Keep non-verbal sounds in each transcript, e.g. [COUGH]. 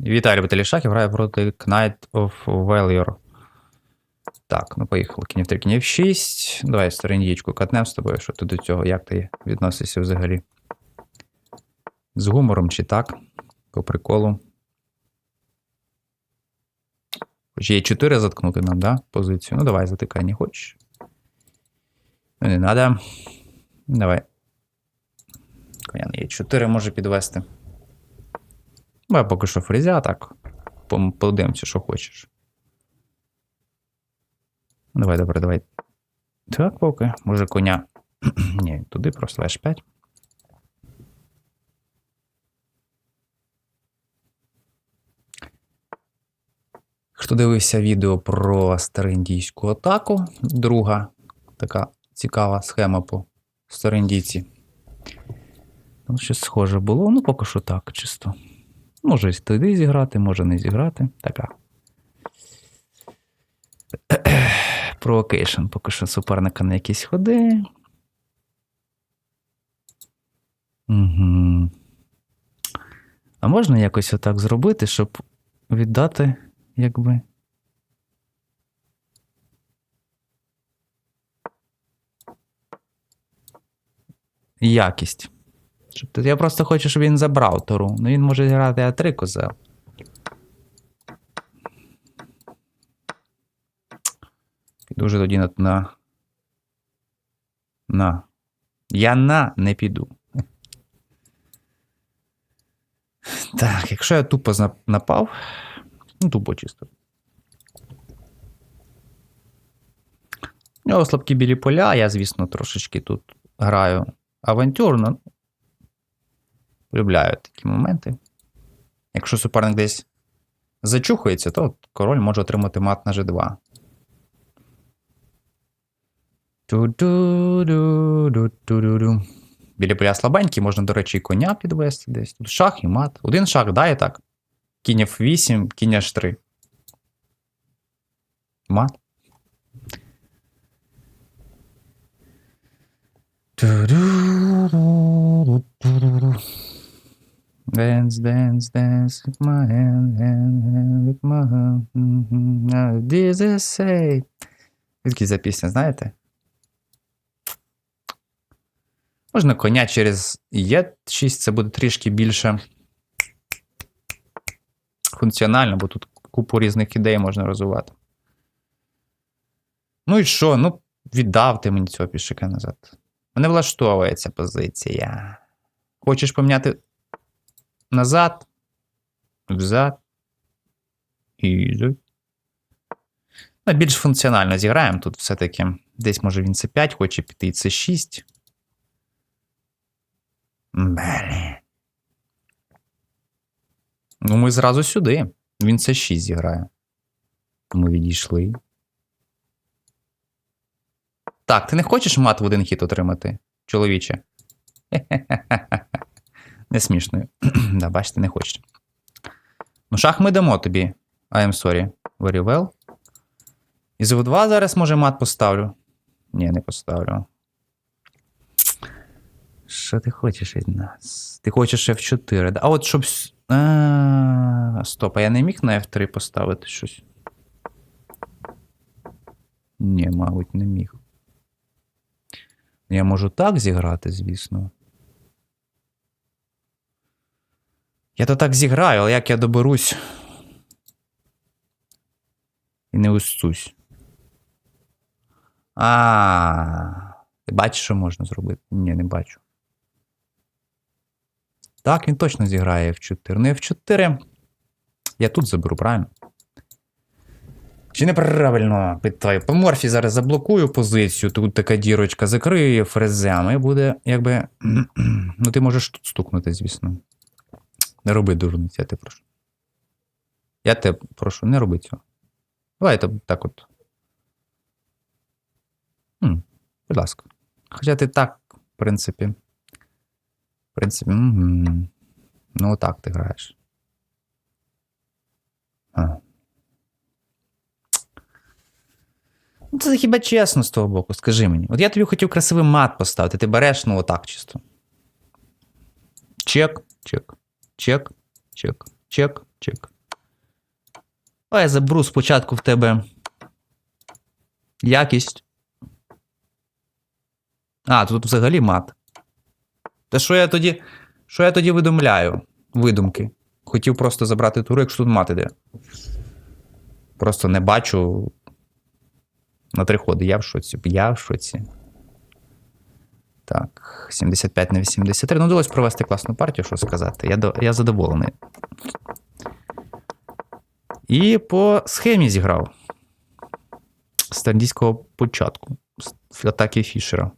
Віталій Баталішаків грає проти Knight of Valor. Так, ну поїхали. Кінь F3, кінь F6. Давай сторінічку катнем з тобою, що ти до цього, як ти відносишся взагалі? З гумором чи так? По приколу. Хоч є 4 заткнути нам, да? Позицію. Ну давай, затикай, не хочеш. Ну, не треба. Давай. Коня на Е4 може підвести. Ну, я поки що фрезя, так. Подивимося, що хочеш. Давай, добре, давай. Так, поки. Може коня. [CLEARS THROAT] Ні, туди просто H5. Хто дивився відео про староіндійську атаку, друга така цікава схема по староіндійці. Ну, щось схоже було, ну поки що так, чисто. Може туди зіграти, може не зіграти. Така. [CLEARS THROAT] Провокейшн, поки що суперника на якісь ходи. Угу. А можна якось отак зробити, щоб віддати, якби. Якість. Щоб Я просто хочу, щоб він забрав туру. Ну він може грати А3 козел. Піду вже тоді на. на. На. Я на не піду. Так, якщо я тупо напав. Ну, тупо чисто. У нього слабкі білі поля, я, звісно, трошечки тут граю авантюрно. Полюбляю такі моменти. Якщо суперник десь зачухається, то король може отримати мат на G2. Ту-ду-ду-ду-ду-ду-ду. Біля поля слабенькі, можна, до речі, і коня підвести десь. Тут шах і мат. Один шах, да, і так. Кінь F8, кінь H3. Мат. Ту-ду-ду-ду-ду-ду. Dance, dance, dance with my hand, hand, hand with my hand. Mhm. This is say. Звідки ця пісня, знаєте? Можна коня через Е6, це буде трішки більше функціонально, бо тут купу різних ідей можна розвивати. Ну і що? Ну, віддав ти мені цього пішака назад. Мене влаштовує ця позиція. Хочеш поміняти назад, взад. І. Ну, більш функціонально зіграємо тут все-таки. Десь, може, він С5 хоче піти, і С6. Блін. Ну, ми зразу сюди. Він С6 зіграє. Ми відійшли. Так, ти не хочеш мат в один хід отримати, чоловіче? Не смішно. [CLEARS THROAT] да, бачите, не хочете. Ну, шах ми дамо тобі. I am sorry. Very well. І з 2 зараз, може, мат поставлю. Ні, не поставлю. Що ти хочеш від нас? Ти хочеш F4. да? А от щоб. А, стоп, а я не міг на F3 поставити щось. Ні, мабуть, не міг. Я можу так зіграти, звісно. Я то так зіграю, але як я доберусь. І не усцусь. А, ти бачиш, що можна зробити? Ні, не бачу. Так, він точно зіграє F4. Ну, F4. Я тут заберу, правильно? Чи неправильно питаю? По морфі зараз заблокую позицію, тут така дірочка, закрию фрезем, і буде, якби. [CLEARS THROAT] Ну, ти можеш тут стукнути, звісно. Не роби дурниць, я тебе прошу. Я тебе прошу, не роби цього. Давай так, от. М, будь ласка. Хоча ти так, в принципі. В принципі, м, ну так ти граєш. А. Ну, Це хіба чесно з того боку, скажи мені. От я тобі хотів красивий мат поставити, ти береш, ну отак чисто. Чек, чек, чек, чек, чек, чек. А я заберу спочатку в тебе якість. А, тут взагалі мат. Та що я тоді. Що я тоді видумляю? Видумки. Хотів просто забрати туру, якщо тут мат іде. Просто не бачу. На три ходи. Я в шоці. Я в шоці. Так, 75 на 83. Ну, вдалося провести класну партію, що сказати. Я, до- я задоволений. І по схемі зіграв. З тандійського початку. З атаки Фішера.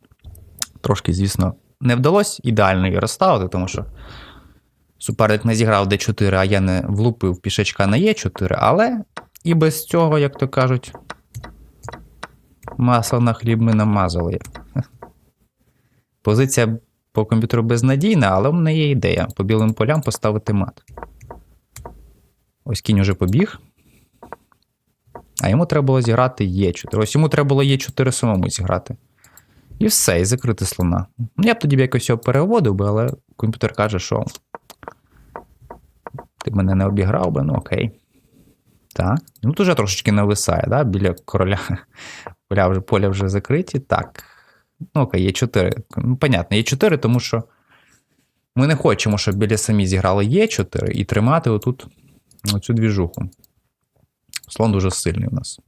Трошки, звісно, не вдалося ідеально її розставити, тому що суперник не зіграв D4, а я не влупив пішечка на Е4, але і без цього, як то кажуть, масло на хліб ми намазали. Позиція по комп'ютеру безнадійна, але в мене є ідея по білим полям поставити мат. Ось кінь уже побіг. А йому треба було зіграти Е4. Ось йому треба було Е4 самому зіграти. І все, і закрити слона. Я б тоді б якось його переводив би, але комп'ютер каже, що ти мене не обіграв би, ну окей. Так. Ну, тут вже трошечки нависає, да? біля короля. Поля вже, поля вже закриті. Так. Ну, окей, є 4. Ну, понятно, є 4, тому що ми не хочемо, щоб біля самі зіграли Е4 і тримати отут оцю двіжуху. Слон дуже сильний у нас.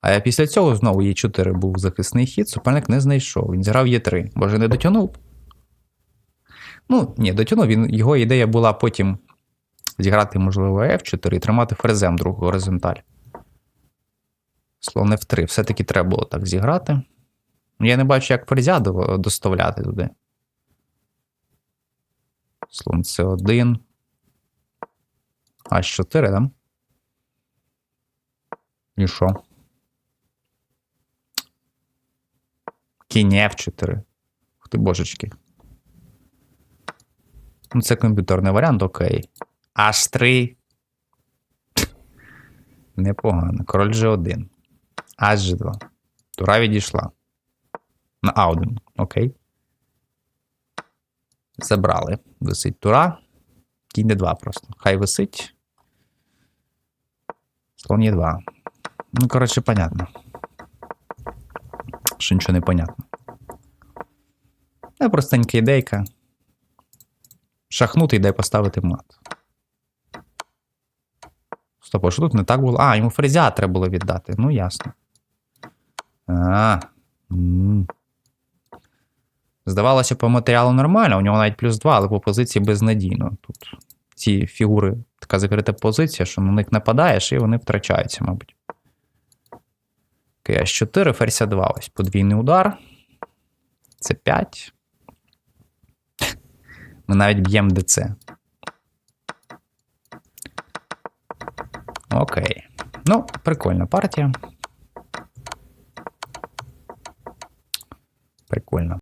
А після цього знову Е4 був захисний хід, суперник не знайшов. Він зіграв Е3. Боже, не дотягнув. Ну, ні, дотягнув. Він, його ідея була потім зіграти, можливо, F4 і тримати ферзем другу горизонталь. Слон F3. Все-таки треба було так зіграти. Я не бачу, як ферзя доставляти туди. Слон С1. H4, да? І що? Кінь F4. Ух ти божечки. Ну, це комп'ютерний варіант, окей. H3. Непогано. Король G1. H2. Тура відійшла. На А1. Окей. Забрали. Висить тура. Кінь d2 просто. Хай висить. Слон є 2. Ну, коротше, понятно. Що нічого не понятно. Не простенька ідейка. Шахнути йде поставити мат. Стоп, а що тут не так було? А, йому фрезя треба було віддати. Ну, ясно. А. м. Здавалося, по матеріалу нормально, у нього навіть плюс 2, але по позиції безнадійно. Тут ці фігури, така закрита позиція, що на них нападаєш, і вони втрачаються, мабуть. Окей, H4, ферзь 2. Ось подвійний удар. Це 5. Ми навіть б'ємо ДЦ. Окей. Ну, прикольна партія.